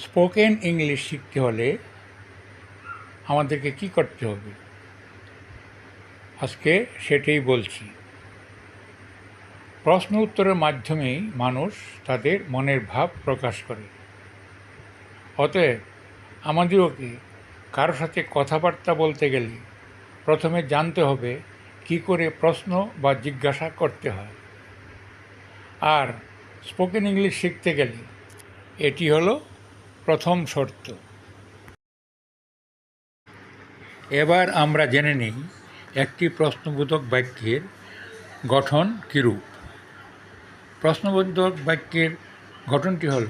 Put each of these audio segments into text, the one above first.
Spoken English শিখতে হলে আমাদেরকে কি করতে হবে? আজকে সেটাই বলছি। প্রশ্ন উত্তরের মাধ্যমেই মানুষ তাদের মনের ভাব প্রকাশ করে। অতএব আমাদেরকে কারোর সাথে কথাবার্তা বলতে গেলে প্রথমে জানতে হবে কি করে প্রশ্ন বা জিজ্ঞাসা করতে হয়। আর স্পোকেন ইংলিশ শিখতে গেলে এটি হলো প্রথম শর্ত। এবার আমরা জেনে নিই একটি প্রশ্নবোধক বাক্যের গঠন কীরূপ। প্রশ্নবোধক বাক্যের গঠনটি হল,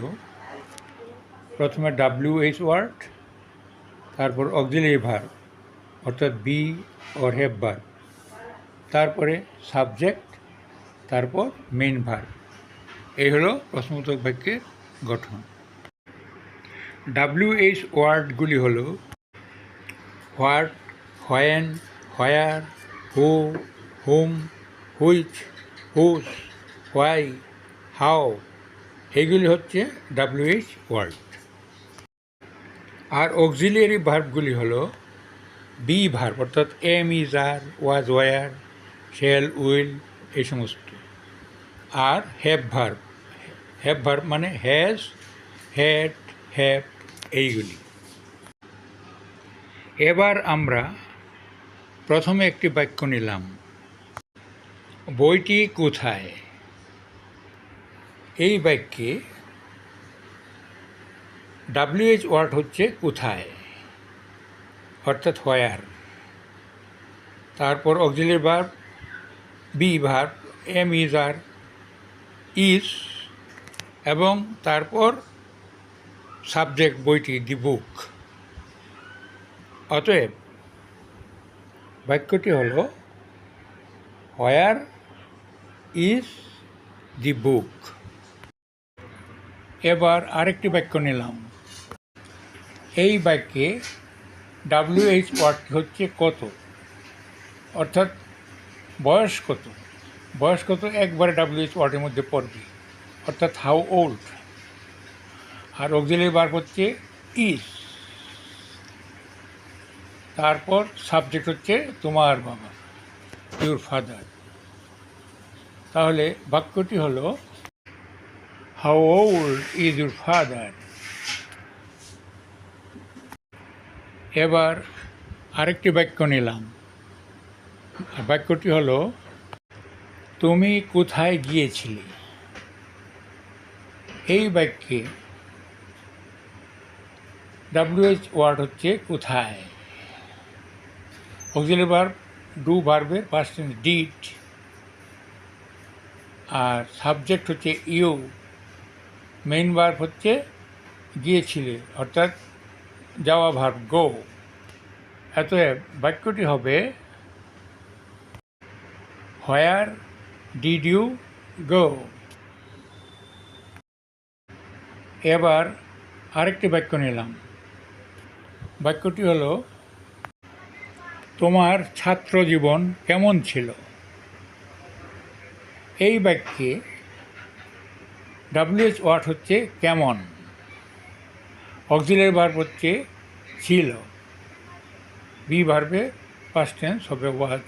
প্রথমে ডাব্লিউ এইচ ওয়ার্ড তারপর অক্সিলারি ভার অর্থাৎ বি অর হেভ ভার তারপরে সাবজেক্ট তারপর মেন ভার এই হলো প্রশ্নবোধক বাক্যের গঠন। ডাব্লিউ এইচ ওয়ার্ডগুলি হল what, when, where, who, whom, which, whose, why, how, এগুলি হচ্ছে ডাব্লিউএইচ ওয়ার্ড। আর অক্সিলিয়ারি ভার্বগুলি হল বি ভার্ব অর্থাৎ am is are was were shall will এই সমস্ত। আর হ্যাভ ভার্ব হ্যাভ ভার্ব মানে হ্যাজ হ্যাড হ্যাভ এইগুলি। এবার আমরা প্রথমে একটি বাক্য নিলাম। বইটি কোথায়? এই বাক্যে ডাব্লিউএইচ ওয়ার্ড হচ্ছে কোথায়? অর্থাৎ হোয়ার তারপর auxiliary verb be verb am is are is এবং তারপর সাবজেক্ট বইটি দি বুক। অতএব, বাক্যটি হল হোয়ার ইজ দি বুক এবার আরেকটি বাক্য নিলাম। এই বাক্যে ডাব্লিউএইচ ওয়ার্ডটি হচ্ছে কত? অর্থাৎ বয়স কত? বয়স কত? একবারে ডাব্লিউএইচ ওয়ার্ডের মধ্যে পড়বে। অর্থাৎ হাউ ওল্ড আর অক্সিলারি বার হচ্ছে ইস। তারপর সাবজেক্ট হচ্ছে তোমার বাবা ইউর ফাদার তাহলে বাক্যটি হলো how old is your father এবার আরেকটি বাক্য নিলাম। বাক্যটি হলো, তুমি কোথায় গিয়েছিলে? এই বাক্যে ডাব্লিউএইচ ওয়ার্ড হচ্ছে কোথায়? অক্সিলারি ভার্ব ডু ভার্বের টেন্স ডিড আর সাবজেক্ট হচ্ছে ইউ মেইন ভার্ব হচ্ছে গিয়েছিলে, অর্থাৎ যাওয়া ভার্ব গো অতএব বাক্যটি হবে হোয়ার ডিড ইউ গো এবার আরেকটি বাক্য নিলাম। বাক্যটি হলো, তোমার ছাত্র জীবন কেমন ছিল? এই বাক্যে ডাব্লিউএইচ ওয়ার্ড হচ্ছে কেমন, অক্সিলারি ভার্ব হচ্ছে ছিল বি ভার্বে পাস্ট টেন্স হবে ওয়াজ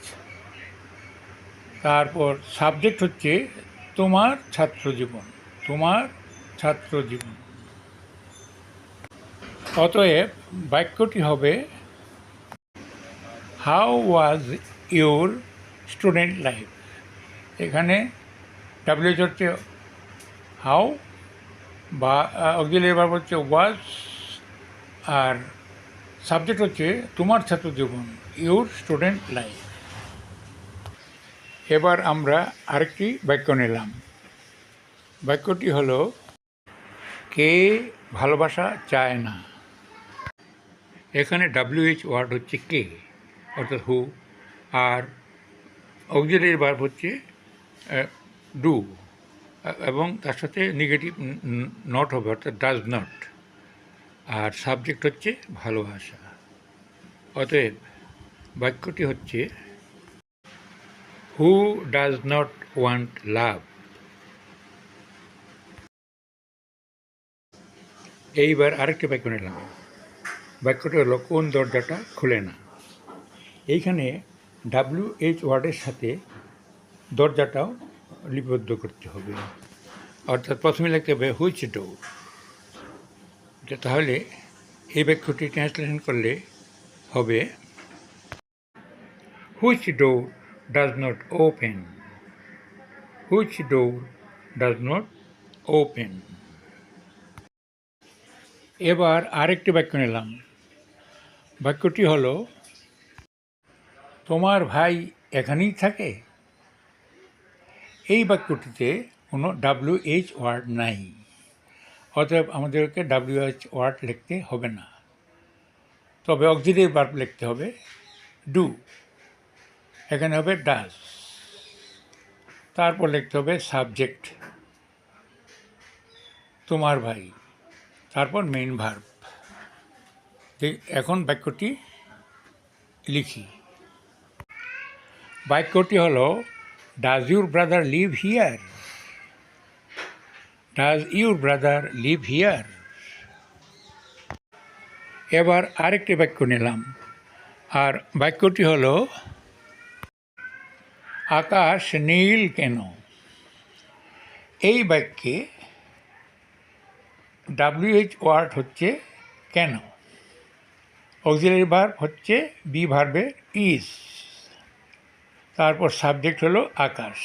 তারপর সাবজেক্ট হচ্ছে তোমার ছাত্র জীবন তোমার ছাত্র জীবন অতএব বাক্যটি হবে how was your student life এখানে ডাব্লিউএইচ হচ্ছে হাউ বা অক্সিলারি ভার্ব হচ্ছে ওয়াজ আর সাবজেক্ট হচ্ছে, তোমার ছাত্র জীবন ইউর স্টুডেন্ট লাইফ এবার আমরা আরেকটি বাক্য নিলাম। বাক্যটি হলো, কে ভালোবাসা চায় না? এখানে ডাব্লিউএইচ ওয়ার্ড হচ্ছে কে অর্থাৎ হু, আর অক্সিলারি ভার্ব হচ্ছে ডু এবং তার সাথে নেগেটিভ নট হবে, অর্থাৎ ডাজ নট আর সাবজেক্ট হচ্ছে ভালোবাসা। অতএব বাক্যটি হচ্ছে who does not want love এইবার আরেকটি বাক্য নিলাম। বাক্যটি হলো, কোন দরজাটা খুলে না? এইখানে ডাব্লিউ এইচ ওয়ার্ডের সাথে দরজাটাও লিপিবদ্ধ করতে হবে। অর্থাৎ প্রথমে লিখতে হবে, হুইচ ডোর? তাহলে এই বাক্যটি ট্রান্সলেশন করলে হবে, which door does not open. Which door does not open. এবার আরেকটি বাক্য নিলাম। বাক্যটি হলো, তোমার ভাই এখানেই থাকে? এই বাক্যটিতে কোনো ডাব্লিউ এইচ ওয়ার্ড নাই। অতএব আমাদেরকে ডাব্লিউ এইচ ওয়ার্ড লিখতে হবে না। তবে অক্সিলিয়ারি ভার্ব লিখতে হবে, ডু। এখানে হবে ডাস তারপর লিখতে হবে, সাবজেক্ট। তোমার ভাই। তারপর মেইন ভার্ব এখন বাক্যটি লিখি। বাক্যটি হলো does your brother live here does your brother live here এবার আরেকটি বাক্য নিলাম। আর বাক্যটি হলো, আকাশ নীল কেন? এই বাক্যে ডাব্লিউএইচ ওয়ার্ড হচ্ছে কেন? অক্সিলারি ভার্ব হচ্ছে বি ভার্বের ইজ তারপর সাবজেক্ট হলো আকাশ।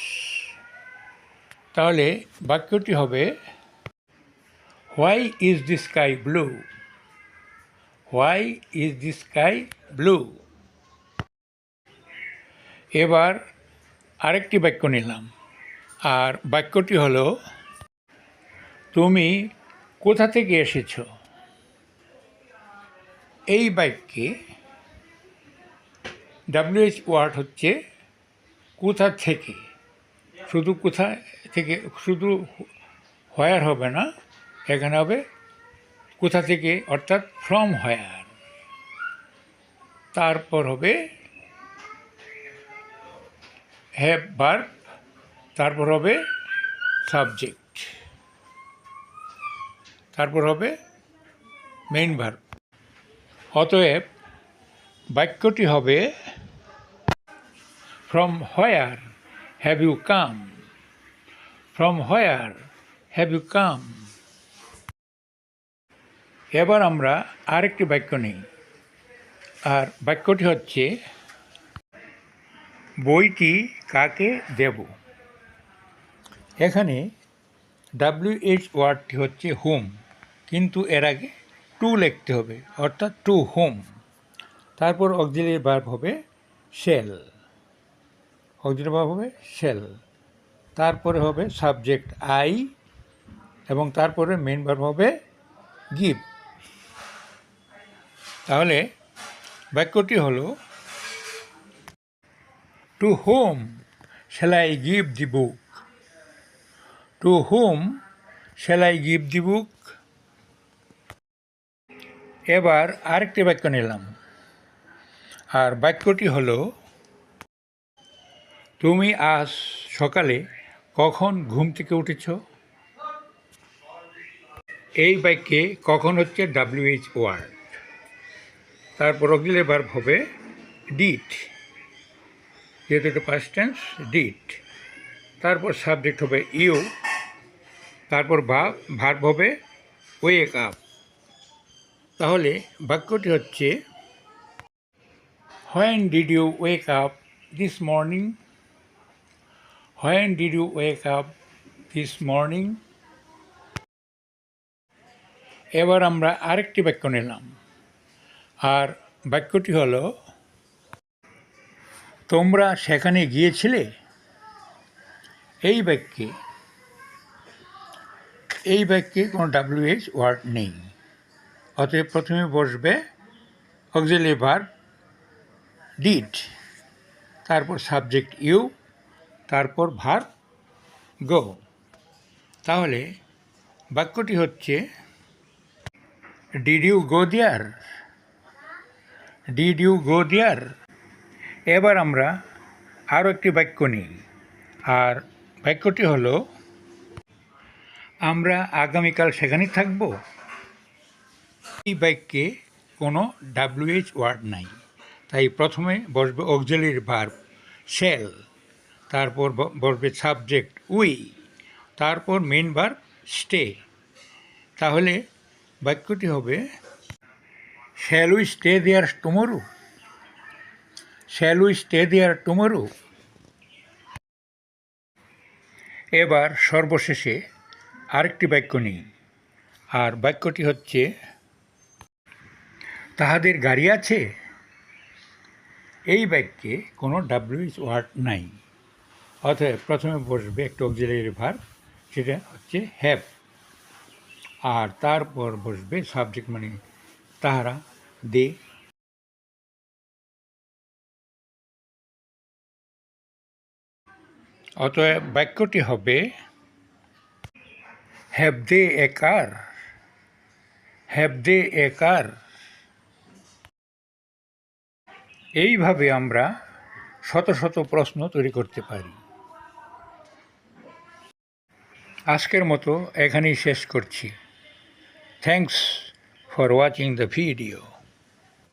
তাহলে বাক্যটি হবে why is the sky blue why is the sky blue এবার আরেকটি বাক্য নিলাম, আর বাক্যটি হলো, তুমি কোথা থেকে এসেছ? এই বাক্যে ডাব্লিউএইচ ওয়ার্ড হচ্ছে কোথা থেকে? শুধু কোথা থেকে, শুধু হয়ার হবে না, এখানে হবে কোথা থেকে, অর্থাৎ ফ্রম হয়ার তারপর হবে হ্যাভ ভার্ব তারপর হবে সাবজেক্ট তারপর হবে মেইন ভার্ব অতএব বাক্যটি হবে from where have you come from where have you come এবার আমরা আরেকটি বাক্য নিই। আর বাক্যটি হচ্ছে, বইটি কাকে দেব? এখানে ডাব্লিউএইচ ওয়ার্ডটি হচ্ছে হোম কিন্তু এর আগে টু লিখতে হবে, অর্থাৎ টু হোম। তারপর অক্সিলারি ভার্ব হবে শেল। অক্সিলারি ভার্ব হবে শেল। তারপরে হবে সাবজেক্ট আই, এবং তারপরে মেন ভার্ব হবে গিভ। তাহলে বাক্যটি হলো to whom shall I give the book to whom shall I give the book এবার আরেকটি বাক্য নিলাম। আর বাক্যটি হলো, তুমি আজ সকালে কখন ঘুম থেকে উঠেছ? এই বাক্যে কখন হচ্ছে ডাব্লিউএইচ ওয়ার্ড তারপর অগিলে ভার্ব হবে ডিট যেহেতু এটা পাস্ট টেন্স ডিট তারপর সাবজেক্ট হবে ইউ তারপর ভাব ভার্ব হবে ওয়েক আপ তাহলে বাক্যটি হচ্ছে when did you wake up this morning when did you wake up this morning এবার আমরা আরেকটি বাক্য নিলাম। আর বাক্যটি হলো, তোমরা সেখানে গিয়েছিলে? এই বাক্যে এই বাক্যে কোনো ডাব্লিউএইচ ওয়ার্ড নেই। অতএব প্রথমে বসবে অক্সিলারি ভার্ব ডিড, তারপর সাবজেক্ট ইউ, তারপর ভার, গো। তাহলে বাক্যটি হচ্ছে did you go there did you go there এবার আমরা আরও একটি বাক্য নিই। আর বাক্যটি হলো, আমরা আগামীকাল সেখানেই থাকব? এই বাক্যে কোনো ডাব্লিউএইচ ওয়ার্ড নাই। তাই প্রথমে বসবে অক্সিলারি ভার্ব সেল তারপর বসবে সাবজেক্ট উই তারপর মেন ভার্ব স্টে তাহলে বাক্যটি হবে shall we stay there tomorrow shall we stay there tomorrow এবার সর্বশেষে আরেকটি বাক্য নিই। আর বাক্যটি হচ্ছে তাহাদের গাড়ি আছে? এই বাক্যে কোনো ডাব্লিউএইচ ওয়ার্ড নাই। অতএব প্রথমে বসবে একটা অক্সিলারি ভার্ব সেটা হচ্ছে হ্যাভ আর তারপর বসবে সাবজেক্ট মানে তাহারা দে অতএব বাক্যটি হবে have they A car have they এ কার এইভাবে আমরা শত শত প্রশ্ন তৈরি করতে পারি। আজকের মতো এখানেই শেষ করছি। Thanks for watching the video